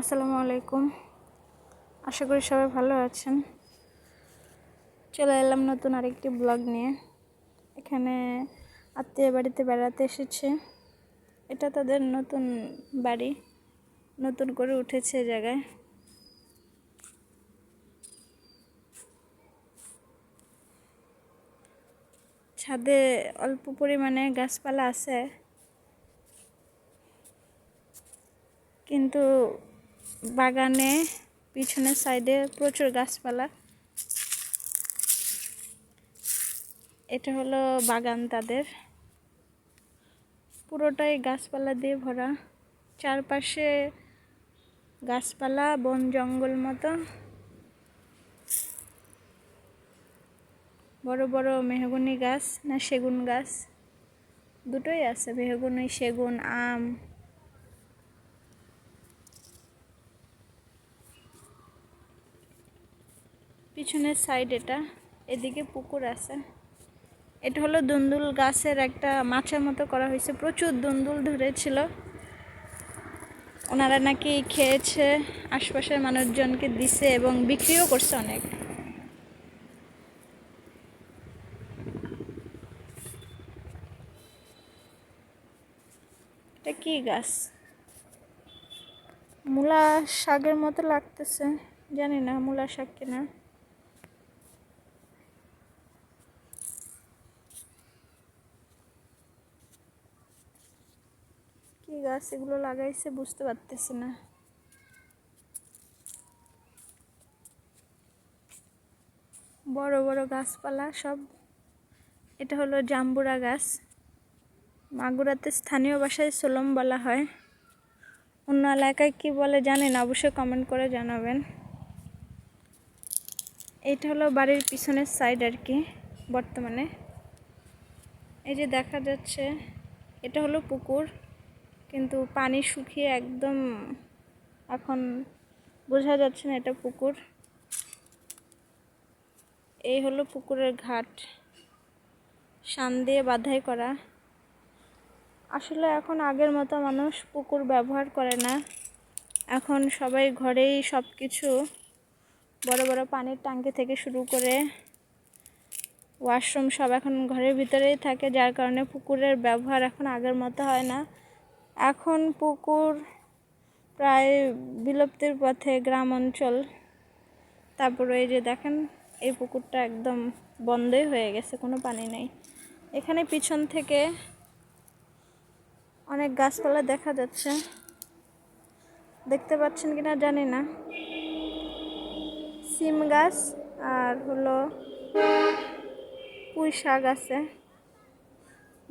আসসালামু আলাইকুম। আশা করি সবাই ভালো আছেন। চলে এলাম নতুন আরেকটি ব্লগ নিয়ে। এখানে আত্মীয় বাড়িতে বেড়াতে এসেছে। এটা তাদের নতুন বাড়ি। নতুন করে উঠেছে জায়গায়। ছাদে অল্প পরিমাণে গাছপালা আছে। কিন্তু বাগানে, পিছনের সাইডে প্রচুর গাছপালা। এটা হলো বাগান তাদের। পুরোটাই গাছপালা দিয়ে ভরা। চারপাশে গাছপালা, বন জঙ্গল মতো। বড় বড় মেহগুনি গাছ না সেগুন গাছ। দুটোই আছে, মেহগুনি, সেগুন, আম। পিছনের সাইড এটা, এদিকে পুকুর আছে। এটা হলো দুন্দুল গাছের একটা, মাছের মতো করা হয়েছে। প্রচুর দুন্দুল ধরেছিল। ওনারা নাকি খেয়েছে, আশপাশের মানুষজনকে দিছে এবং বিক্রিও করছে অনেক। এটা কি গাছ? মূলা শাকের মতো লাগতেছে। জানি না মূলা শাক কিনা কি গাছ এগুলো লাগাইছে, বুঝতে পারতেছি না। বড় বড় গাছপালা সব, এটা হলো জাম্বুরা গাছ। মাগুরাতে স্থানীয় ভাষায় সোলম বলা হয়। অন্য এলাকায় কি বলে জানেন, অবশ্যই কমেন্ট করে জানাবেন। এটা হলো বাড়ির পিছনের সাইড আর কি, বর্তমানে। এই যে দেখা যাচ্ছে, এটা হলো পুকুর। কিন্তু পানি শুকিয়ে একদম এখন বোঝা যাচ্ছে না এটা পুকুর। এই হলো পুকুরের ঘাট। শান দিয়ে বাধাই করা। আসলে এখন আগের মতো মানুষ পুকুর ব্যবহার করে না। এখন সবাই ঘরেই সব কিছু বড় বড় পানির ট্যাঙ্কি থেকে শুরু করে ওয়াশরুম সব এখন ঘরের ভিতরেই থাকে, যার কারণে পুকুরের ব্যবহার এখন আগের মতো হয় না। এখন পুকুর প্রায় বিলুপ্তির পথে গ্রাম অঞ্চল। তারপরে এই যে দেখেন, এই পুকুরটা একদম বন্ধই হয়ে গেছে, কোনো পানি নেই। এখানে পিছন থেকে অনেক গাছপালা দেখা যাচ্ছে। দেখতে পাচ্ছেন কিনা জানি না। সিম গাছ আর হলো পুঁই শাক আছে।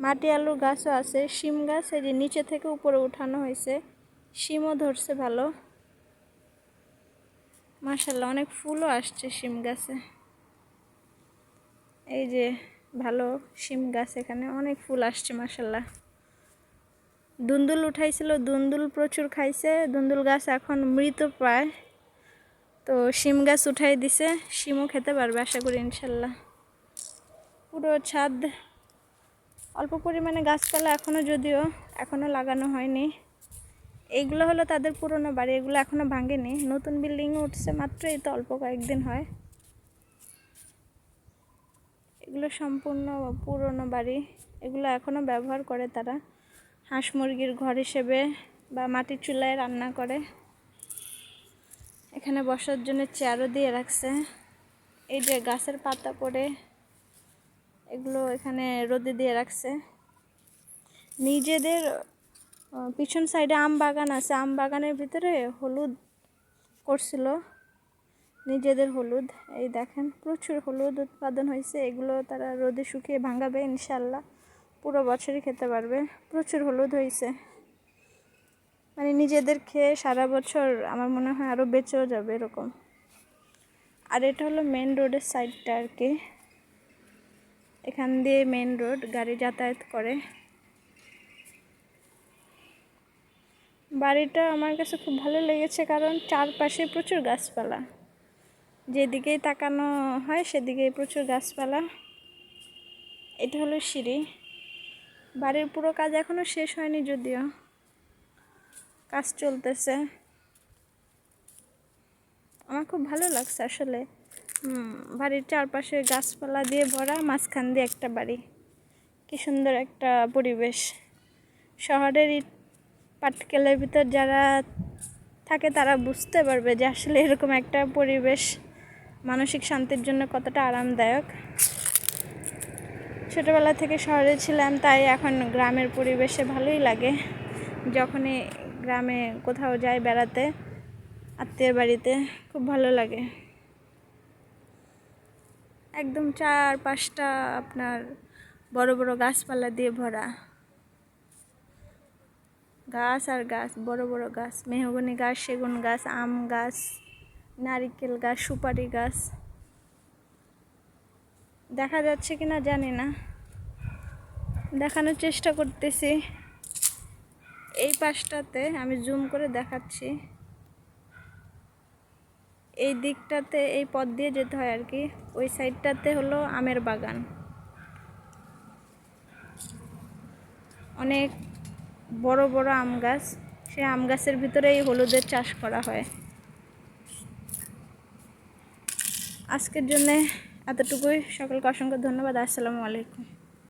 মাটি আলুর গাছও আছে, শিম গাছ এই যে নিচে থেকে উপরে উঠানো হয়েছে, শিমও ধরছে ভালো। মাসাল্লাহ অনেক ফুলও আসছে শিম গাছে। এই যে ভালো শিম গাছ এখানে, অনেক ফুল আসছে মাসাল্লাহ দুন্দুল উঠাইছিল, দুন্দুল প্রচুর খাইছে, দুন্দুল গাছ এখন মৃত পায় তো শিম গাছ উঠাই দিছে, শিমও খেতে পারবে আশা করি ইনশাল্লাহ পুরো ছাদ অল্প পরিমাণে গাছপালা এখনও যদিও এখনও লাগানো হয়নি। এইগুলো হলো তাদের পুরনো বাড়ি, এগুলো এখনও ভাঙেনি। নতুন বিল্ডিং উঠছে মাত্র এই তো অল্প কয়েকদিন হয়। এগুলো সম্পূর্ণ পুরনো বাড়ি, এগুলো এখনও ব্যবহার করে তারা। হাঁস মুরগির ঘর হিসেবে বা মাটির চুলায় রান্না করে। এখানে বসার জন্য চেয়ারও দিয়ে রাখছে। এই যে গাছের পাতা পড়ে এগুলো এখানে রোদে দিয়ে রাখছে। নিজেদের পিছন সাইডে আম বাগান আছে। আম বাগানের ভিতরে হলুদ করছিল। নিজেদের হলুদ। এই দেখেন, প্রচুর হলুদ উৎপাদন হয়েছে। এগুলো তারা রোদে শুকিয়ে ভাঙাবে ইনশাল্লাহ পুরো বছরই খেতে পারবে। প্রচুর হলুদ হয়েছে। মানে নিজেদের খেয়ে সারা বছর আমার মনে হয় আরও বেঁচেও যাবে এরকম। আর এটা হলো মেন রোডের সাইডটা আর কি। এখান দিয়ে মেন রোড গাড়ি যাতায়াত করে। বাড়িটা আমার কাছে খুব ভালো লেগেছে কারণ চারপাশে প্রচুর গাছপালা। যেদিকেই তাকানো হয় সেদিকেই প্রচুর গাছপালা। এটা হলো সিঁড়ি। বাড়ির পুরো কাজ এখনও শেষ হয়নি যদিও। কাজ চলতেছে। আমার খুব ভালো লাগছে আসলে। বাড়ির চারপাশে গাছপালা দিয়ে ভরা, মাঝখান দিয়ে একটা বাড়ি। কি সুন্দর একটা পরিবেশ। শহরের পাটকেলের ভিতর যারা থাকে, তারা বুঝতে পারবে যে আসলে এরকম একটা পরিবেশ মানসিক শান্তির জন্য কতটা আরামদায়ক। ছোটোবেলা থেকে শহরে ছিলাম, তাই এখন গ্রামের পরিবেশে ভালোই লাগে। যখনই গ্রামে কোথাও যাই বেড়াতে, আত্মীয়ের বাড়িতে, খুব ভালো লাগে। একদম চার পাঁচটা আপনার বড় বড় গাছপালা দিয়ে ভরা। গাছ আর গাছ, বড় বড় গাছ, মেহগনি গাছ, সেগুন গাছ, আম গাছ, নারিকেল গাছ, সুপারি গাছ। দেখা যাচ্ছে কি না জানি না। দেখানোর চেষ্টা করতেছি। এই পাশটাতে আমি জুম করে দেখাচ্ছি। এই দিকটাতে, এই পথ দিয়ে যেতে হয় আর কি। ওই সাইডটাতে হলো আমের বাগান। অনেক বড় বড় আম গাছ। সেই আম গাছের ভিতরে এই হলুদের চাষ করা হয়। আজকের জন্যে এতটুকুই। সকলকে অসংখ্য ধন্যবাদ। আসসালামু আলাইকুম।